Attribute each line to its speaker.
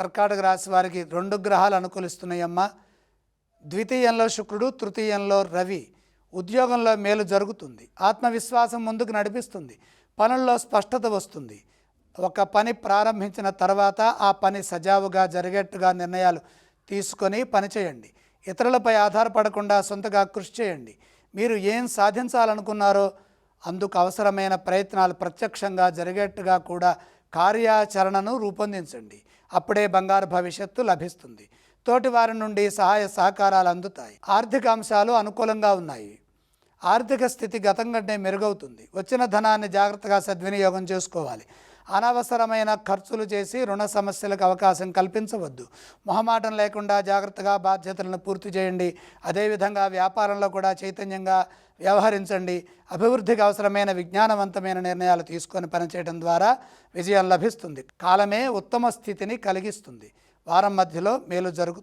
Speaker 1: కర్కాటక రాశి వారికి రెండు గ్రహాలు అనుకూలిస్తున్నాయమ్మా. ద్వితీయంలో శుక్రుడు తృతీయంలో రవి. ఉద్యోగంలో మేలు జరుగుతుంది. ఆత్మవిశ్వాసం ముందుకు నడిపిస్తుంది. పనుల్లో స్పష్టత వస్తుంది. ఒక పని ప్రారంభించిన తర్వాత ఆ పని సజావుగా జరిగేట్టుగా నిర్ణయాలు తీసుకొని పనిచేయండి ఇతరులపై ఆధారపడకుండా సొంతగా కృషి చేయండి. మీరు ఏం సాధించాలనుకున్నారో అందుకు అవసరమైన ప్రయత్నాలు ప్రత్యక్షంగా జరిగేట్టుగా కూడా కార్యాచరణను రూపొందించండి. అప్పుడే బంగారు భవిష్యత్తు లభిస్తుంది. తోటివారి నుండి సహాయ సహకారాలు అందుతాయి. ఆర్థిక అంశాలు అనుకూలంగా ఉన్నాయి. ఆర్థిక స్థితి గతం కంటే మెరుగవుతుంది. వచ్చిన ధనాన్ని జాగ్రత్తగా సద్వినియోగం చేసుకోవాలి. అనవసరమైన ఖర్చులు చేసి రుణ సమస్యలకు అవకాశం కల్పించవద్దు. మొహమాటం లేకుండా జాగ్రత్తగా బాధ్యతలను పూర్తి చేయండి. అదేవిధంగా వ్యాపారంలో కూడా చైతన్యంగా వ్యవహరించండి. అభివృద్ధికి అవసరమైన విజ్ఞానవంతమైన నిర్ణయాలు తీసుకొని పనిచేయడం ద్వారా విజయం లభిస్తుంది. కాలమే ఉత్తమ స్థితిని కలిగిస్తుంది. వారం మధ్యలో మేలు జరుగు